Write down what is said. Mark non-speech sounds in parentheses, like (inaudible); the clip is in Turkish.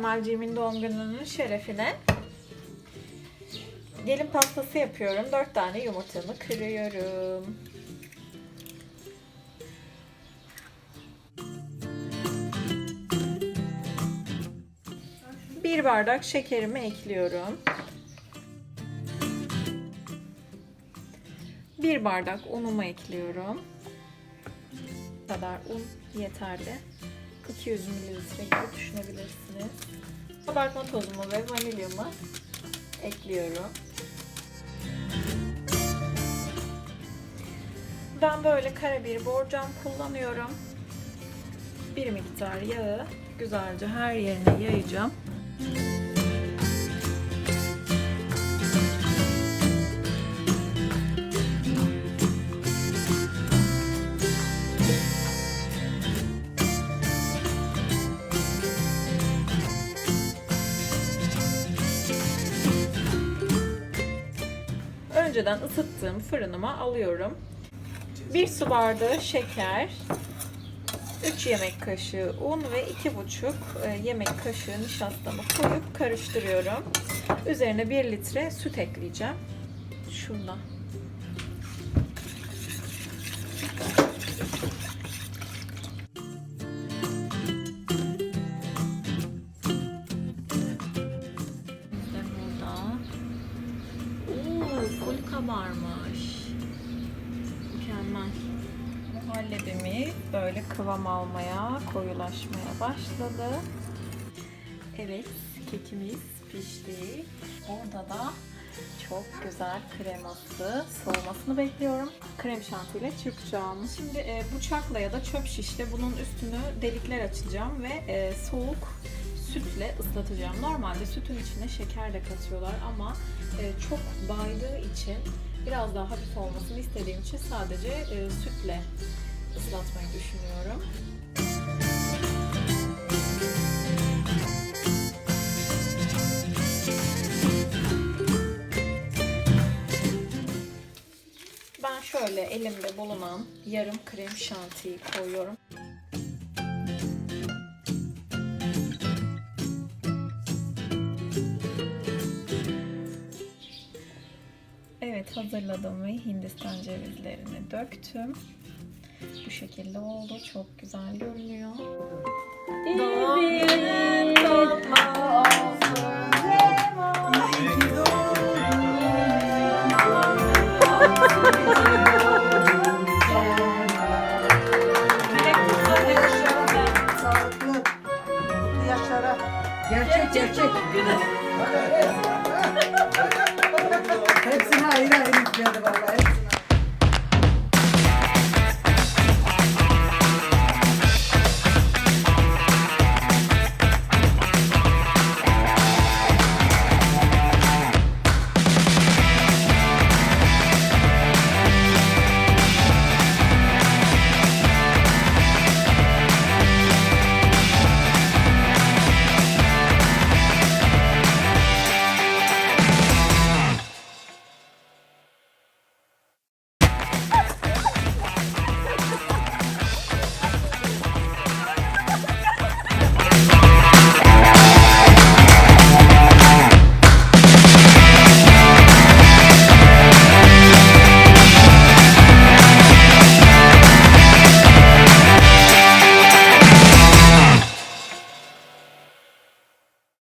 Kemalciğimin doğum gününün şerefine gelin pastası yapıyorum. 4 tane yumurtamı kırıyorum. Bir bardak şekerimi ekliyorum. Bir bardak unumu ekliyorum. Bu kadar un yeterli. 200 mililitre gibi düşünebilirsiniz. Kabartma tozumu ve vanilyamı ekliyorum. Ben böyle kare bir borcam kullanıyorum. Bir miktar yağı güzelce her yerine yayacağım. Önceden ısıttığım fırınıma alıyorum. 1 su bardağı şeker, 3 yemek kaşığı un ve 2,5 e, yemek kaşığı nişastamı koyup karıştırıyorum. Üzerine 1 litre süt ekleyeceğim. Şurada. Kabarmış. Mükemmel. Muhallebimiz böyle kıvam almaya, koyulaşmaya başladı. Evet, kekimiz pişti. Orada da çok güzel kreması soğumasını bekliyorum. Krem şantiyle çırpacağım. Şimdi e, bıçakla ya da çöp şişle bunun üstünü delikler açacağım ve e, soğuk sütle ıslatacağım. Normalde sütün içine şeker de katıyorlar ama e, çok baydığı için biraz daha hafif olmasını istediğim için sadece e, sütle ıslatmayı düşünüyorum. Ben şöyle elimde bulunan yarım krem şantiyi koyuyorum. Hazırladım ve Hindistan cevizlerini döktüm. Bu şekilde oldu. Çok güzel görünüyor. Yaşlara. Gerçek gerçek. (laughs) Hepsine ayrı ayrı yükledim valla. Hepsine.